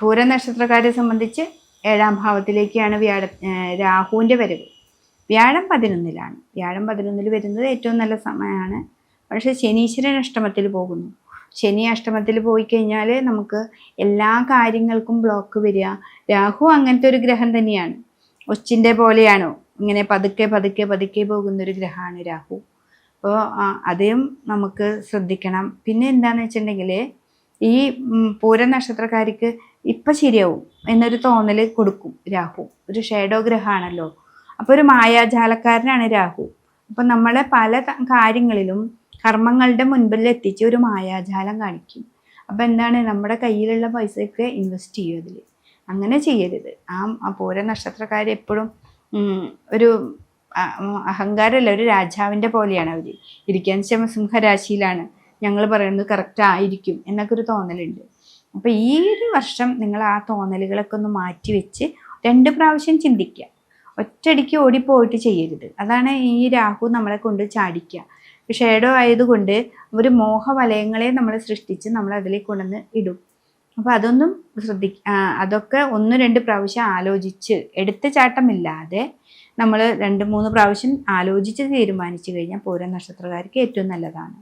പൂര നക്ഷത്രക്കാരെ സംബന്ധിച്ച് ഏഴാം ഭാവത്തിലേക്കാണ് വ്യാഴ രാഹുവിന്റെ വരവ്. വ്യാഴം പതിനൊന്നിലാണ്. വ്യാഴം പതിനൊന്നിൽ വരുന്നത് ഏറ്റവും നല്ല സമയമാണ് പക്ഷേ ശനീശ്വരൻ അഷ്ടമത്തിൽ പോകുന്നു. ശനി അഷ്ടമത്തിൽ പോയി കഴിഞ്ഞാൽ നമുക്ക് എല്ലാ കാര്യങ്ങൾക്കും ബ്ലോക്ക് വരിക. രാഹു അങ്ങനത്തെ ഒരു ഗ്രഹം തന്നെയാണ്. ഒച്ചിന്റെ പോലെയാണോ? ഇങ്ങനെ പതുക്കെ പതുക്കെ പതുക്കെ പോകുന്ന ഒരു ഗ്രഹമാണ് രാഹു. അപ്പോൾ അതേം നമുക്ക് ശ്രദ്ധിക്കണം. പിന്നെ എന്താണെന്ന് വെച്ചിട്ടുണ്ടെങ്കിൽ ഈ പൂര നക്ഷത്രക്കാർക്ക് ഇപ്പം ശരിയാവും എന്നൊരു തോന്നൽ കൊടുക്കും രാഹു. ഒരു ഷേഡോ ഗ്രഹമാണല്ലോ. അപ്പോൾ ഒരു മായാജാലക്കാരനാണ് രാഹു. അപ്പം നമ്മളെ പല കാര്യങ്ങളിലും കർമ്മങ്ങളുടെ മുൻപിൽ എത്തിച്ച് ഒരു മായാജാലം കാണിക്കും. അപ്പം എന്താണ്? നമ്മുടെ കയ്യിലുള്ള പൈസയൊക്കെ ഇൻവെസ്റ്റ് ചെയ്യും അതിൽ അങ്ങനെ ചെയ്യരുത്. ആ പൂര നക്ഷത്രക്കാർ എപ്പോഴും ഒരു അഹങ്കാരമല്ല ഒരു രാജാവിന്റെ പോലെയാണ് അവർ ഇരിക്കാൻ സിംഹരാശിയിലാണ് ഞങ്ങൾ പറയുന്നത് കറക്റ്റ് ആയിരിക്കും എന്നൊക്കെ ഒരു തോന്നലുണ്ട്. അപ്പോൾ ഈ ഒരു വർഷം നിങ്ങൾ ആ തോന്നലുകളൊക്കെ ഒന്ന് മാറ്റി വെച്ച് രണ്ട് പ്രാവശ്യം ചിന്തിക്കുക. ഒറ്റയടിക്ക് ഓടിപ്പോയിട്ട് ചെയ്യരുത്. അതാണ് ഈ രാഹു നമ്മളെ കൊണ്ട് ചാടിക്കുക. ഷേഡോ ആയതുകൊണ്ട് ഒരു മോഹവലയങ്ങളെ നമ്മൾ സൃഷ്ടിച്ച് നമ്മൾ അതിലേക്ക് കൊണ്ടുവന്ന് ഇടും. അപ്പോൾ അതൊന്നും ശ്രദ്ധിക്ക അതൊക്കെ ഒന്ന് രണ്ട് പ്രാവശ്യം ആലോചിച്ച് എടുത്ത ചാട്ടമില്ലാതെ നമ്മൾ രണ്ട് മൂന്ന് പ്രാവശ്യം ആലോചിച്ച് തീരുമാനിച്ചു കഴിഞ്ഞാൽ പൂര നക്ഷത്രക്കാർക്ക് ഏറ്റവും നല്ലതാണ്.